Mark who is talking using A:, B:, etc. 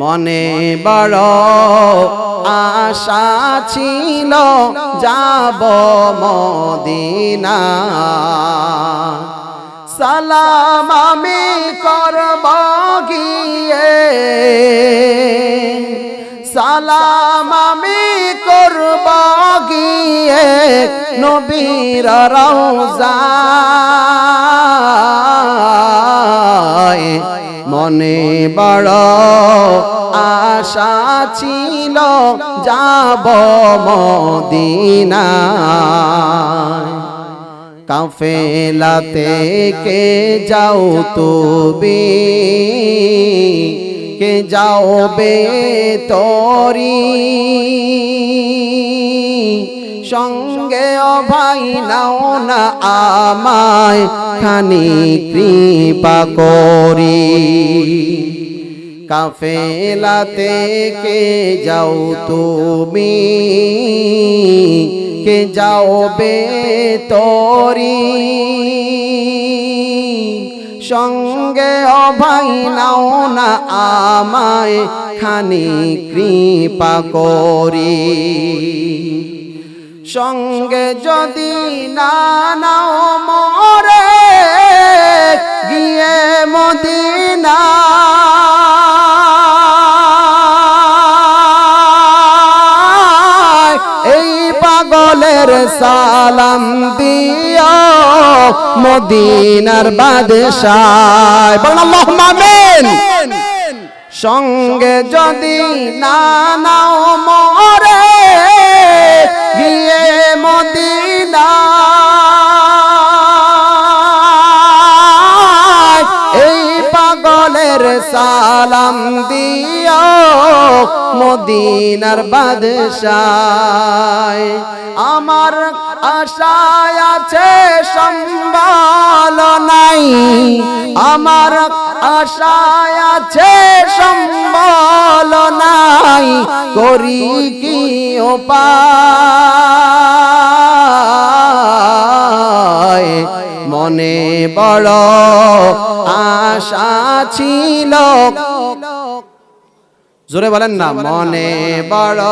A: মনে বড় আশা ছিল যাব মদিনা। সালাম আমি করব গিয়ে। সালাম আমি করব গিয়ে নবীর রওজায় মনে বড় আশা ছিল যাব মদিনায়। কাফেলাতে কে যাও তুমি? কে যাও বে তরি সঙ্গে ভাই নাও না আমায় খানি কৃপা করি। কাফেলাতে কে যাও তুমি? কে যাও বে তরি সঙ্গে ও ভাই নাও না আমায়, খানি কৃপা করি। সঙ্গে যদি না নাও পাগলের সালাম দিও মদিনার বাদশাহ বলুন আল্লাহুম্মা আমিন। সঙ্গে যদি না নাও মরে, গিয়ে মদিনা। এই পাগলের সালাম দিও মদিনার বাদশায়। আমার আশায় আছে সম্বল নাই আমার আশায় আছে সম্বল নাই করি কি উপায়? মনে বড় আশা ছিল। জোরে বলেন না, মনে বড়